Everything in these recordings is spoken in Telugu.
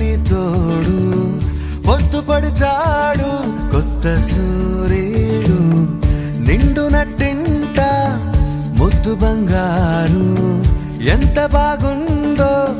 తోడు. పొత్తు పడిచాడు కొత్త సూర్యుడు. నిండు నట్టింట ముద్దు బంగారు. ఎంత బాగుందో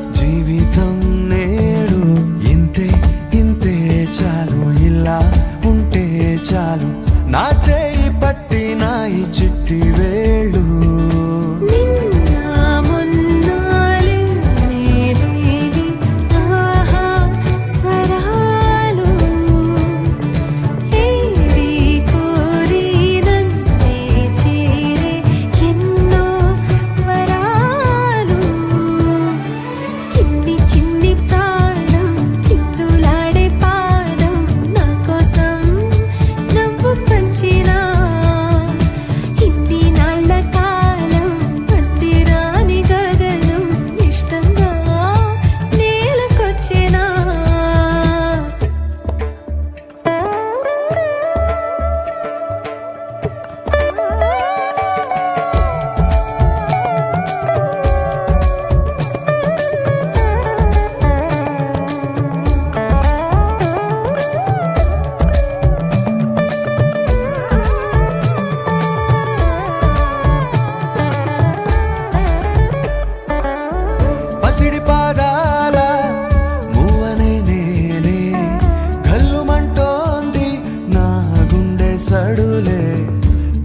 గుండె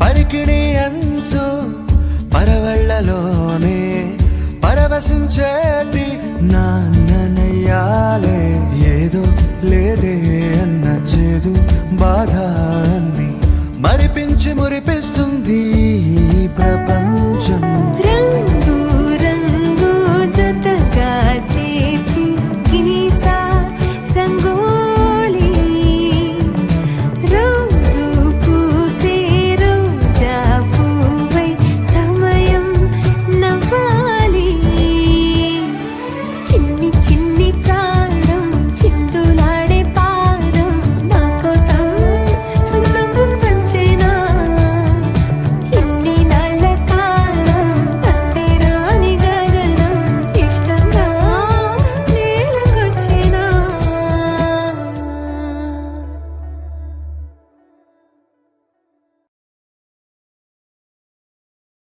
పరికిణి అంచు పరవళ్ళలోనే పరవశించేటి నాన్ననయ్యాలే. ఏదో లేదే అన్న చేదు బాధ అన్ని మరిపించి మురి